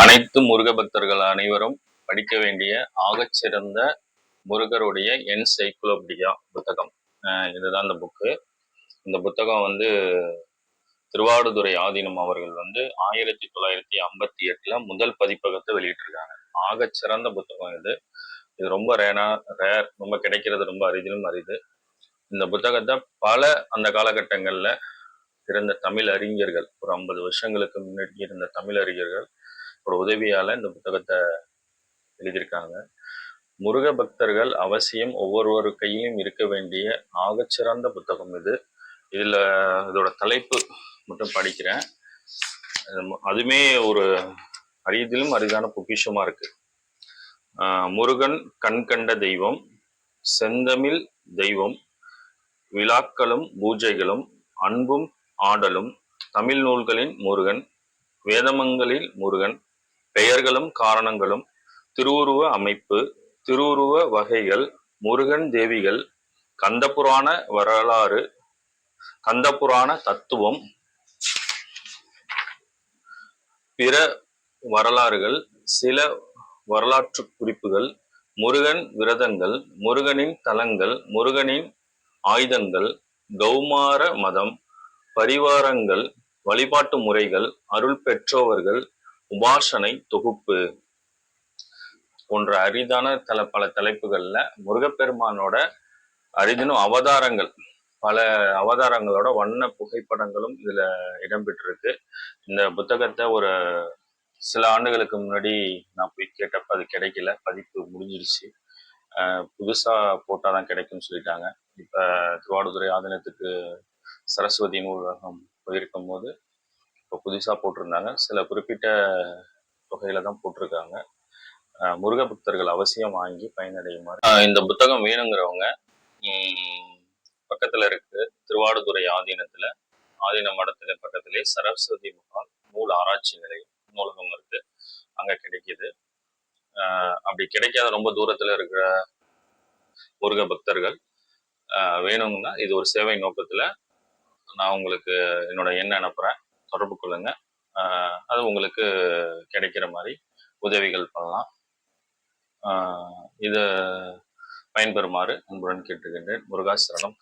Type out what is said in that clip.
அனைத்து முருக பக்தர்கள் அனைவரும் படிக்க வேண்டிய ஆகச்சிறந்த முருகருடைய என்சைக்ளோபீடியா புத்தகம். இதுதான் இந்த புக்கு. இந்த புத்தகம் வந்து திருவாடுதுறை ஆதீனம் அவர்கள் வந்து ஆயிரத்தி தொள்ளாயிரத்தி ஐம்பத்தி எட்டுல முதல் பதிப்பகத்தை வெளியிட்டிருக்காங்க. ஆகச்சிறந்த புத்தகம் இது. இது ரொம்ப ரேனா ரேர் ரொம்ப கிடைக்கிறது ரொம்ப அரிதிலும் அரிது. இந்த புத்தகத்தை பல அந்த காலகட்டங்கள்ல இருந்த தமிழ் அறிஞர்கள் ஒரு ஐம்பது வருஷங்களுக்கு முன்னாடி இருந்த தமிழ் அறிஞர்கள் உதவியால இந்த புத்தகத்தை எழுதியிருக்காங்க. முருக பக்தர்கள் அவசியம் ஒவ்வொருவர் கையிலும் இருக்க வேண்டிய ஆகச்சிறந்த புத்தகம் இது. இதுல இதோட தலைப்பு மட்டும் படிக்கிறேன். அதுமே ஒரு அரிதிலும் அரிதான பொக்கிஷமாக இருக்கு. ஆஹ் முருகன் கண் கண்ட தெய்வம் செந்தமிழ் தெய்வம் விழாக்களும் பூஜைகளும் அன்பும் ஆடலும் தமிழ் நூல்களின் முருகன் வேதமங்களில் முருகன் பெயர்களும் காரணங்களும் திருவுருவ அமைப்பு திருவுருவ வகைகள் முருகன் தேவிகள் கந்தபுராண வரலாறு கந்தபுராண தத்துவம் பிற வரலாறுகள் சில வரலாற்று குறிப்புகள் முருகன் விரதங்கள் முருகனின் தலங்கள் முருகனின் ஆயுதங்கள் கௌமார மதம் பரிவாரங்கள் வழிபாட்டு முறைகள் அருள் பெற்றோர்கள் உபாசனை தொகுப்பு போன்ற அரிதான தல பல தலைப்புகள்ல முருகப்பெருமானோட அரிதினும் அவதாரங்கள் பல அவதாரங்களோட வண்ண புகைப்படங்களும் இதுல இடம்பெற்றிருக்கு. இந்த புத்தகத்தை ஒரு சில ஆண்டுகளுக்கு முன்னாடி நான் போய் கேட்டப்ப அது கிடைக்கல பதிப்பு முடிஞ்சிருச்சு. புதுசாக புதுசா போட்டாதான் கிடைக்கும்னு சொல்லிட்டாங்க. இப்ப திருவாடுதுறை ஆதீனத்துக்கு சரஸ்வதி நூலகம் போயிருக்கும் போது இப்போ புதுசாக போட்டிருந்தாங்க. சில குறிப்பிட்ட தொகையில தான் போட்டிருக்காங்க. முருக பக்தர்கள் அவசியம் வாங்கி பயனடையுமாறு. இந்த புத்தகம் வேணுங்கிறவங்க பக்கத்தில் இருக்கு. திருவாடுதுறை ஆதீனத்தில் ஆதீன மடத்துல பக்கத்திலே சரஸ்வதி முகாம் நூல் ஆராய்ச்சி நிலையம் நூலகம் இருக்கு. அங்கே கிடைக்கிது. அப்படி கிடைக்காத ரொம்ப தூரத்தில் இருக்கிற முருக பக்தர்கள் அஹ் வேணும்னா இது ஒரு சேவை நோக்கத்தில் நான் உங்களுக்கு என்னோட எண்ணை அனுப்புகிறேன் தொடர்பு கொள்ளுங்க. அது உங்களுக்கு கிடைக்கிற மாதிரி உதவிகள் பண்ணலாம். ஆஹ் இதை பயன்பெறுமாறு அன்புடன் கேட்டுக்கின்றேன் முருகாசரணம்